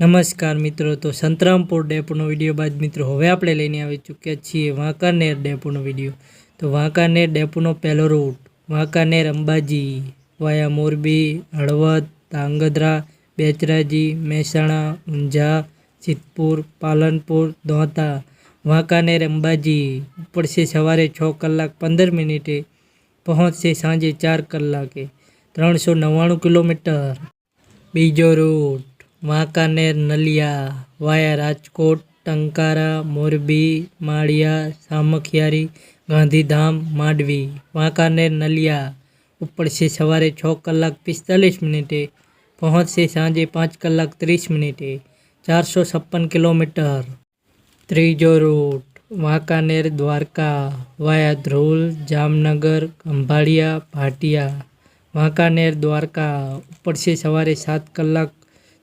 નમસ્કાર મિત્રો, તો સંતરામપુર ડેપોનો વીડિયો બાદ મિત્રો હવે આપણે લઈને આવી ચૂક્યા છીએ વાંકાનેર ડેપોનો વીડિયો. તો વાંકાનેર ડેપોનો પહેલો રૂટ, વાંકાનેર અંબાજી, વાયા મોરબી, હળવદ, ધાંગધ્રા, બેચરાજી, મહેસાણા, ઊંઝા, સિદ્ધપુર, પાલનપુર, દોંતા. વાંકાનેર અંબાજી ઉપડશે સવારે છ કલાક પંદર મિનિટે, પહોંચશે સાંજે ચાર કલાકે. ત્રણસો નવ્વાણું કિલોમીટર. બીજો રૂટ વાંકાનેર નલિયા વાયા રાજકોટ ટંકારા મોરબી માળિયા સામખિયારી ગાંધીધામ માંડવી વાંકાનેર નલિયા ઉપડશે સવારે છ કલાક પિસ્તાલીસ મિનિટે પહોંચશે સાંજે પાંચ કલાક ત્રીસ મિનિટે ચારસો છપ્પન કિલોમીટર ત્રીજો રૂટ વાંકાનેર દ્વારકા વાયા ધ્રોલ જામનગર ખંભાળિયા ભાટિયા વાંકાનેર દ્વારકા ઉપડશે સવારે સાત કલાક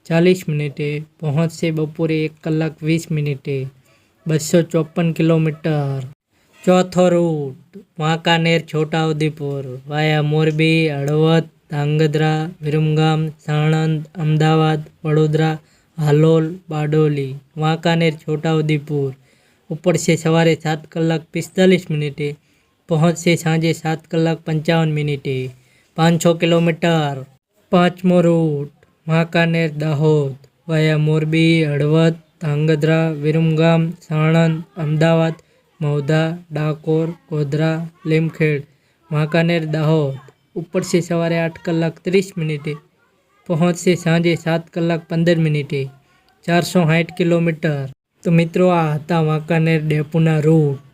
ચાલીસ મિનિટે પહોંચશે બપોરે એક કલાક વીસ મિનિટે બસો ચોપન કિલોમીટર ચોથો રૂટ વાંકાનેર છોટાઉદેપુર વાયા મોરબી હળવદ ધાંગધ્રા વિરમગામ સાણંદ અમદાવાદ વડોદરા હાલોલ બારડોલી વાંકાનેર છોટાઉદેપુર ઉપડશે સવારે સાત કલાક પિસ્તાલીસ મિનિટે પહોંચશે સાંજે સાત કલાક પંચાવન મિનિટે પાંચસો કિલોમીટર પાંચમો રૂટ વાંકાનેર દાહોદ, વાયા મોરબી, હળવદ, ધાંગધ્રા, વિરમગામ, સાણંદ, અમદાવાદ મહુધા ડાકોર, ગોધરા, લીમખેડ. વાંકાનેર દાહોદ. ઉપડશે સવારે આઠ કલાક ત્રીસ મિનિટે, પહોંચશે સાંજે સાત કલાક પંદર મિનિટે. ચારસો સાઠ કિલોમીટર. તો મિત્રો, આ હતા વાંકાનેર ડેપોના રૂટ.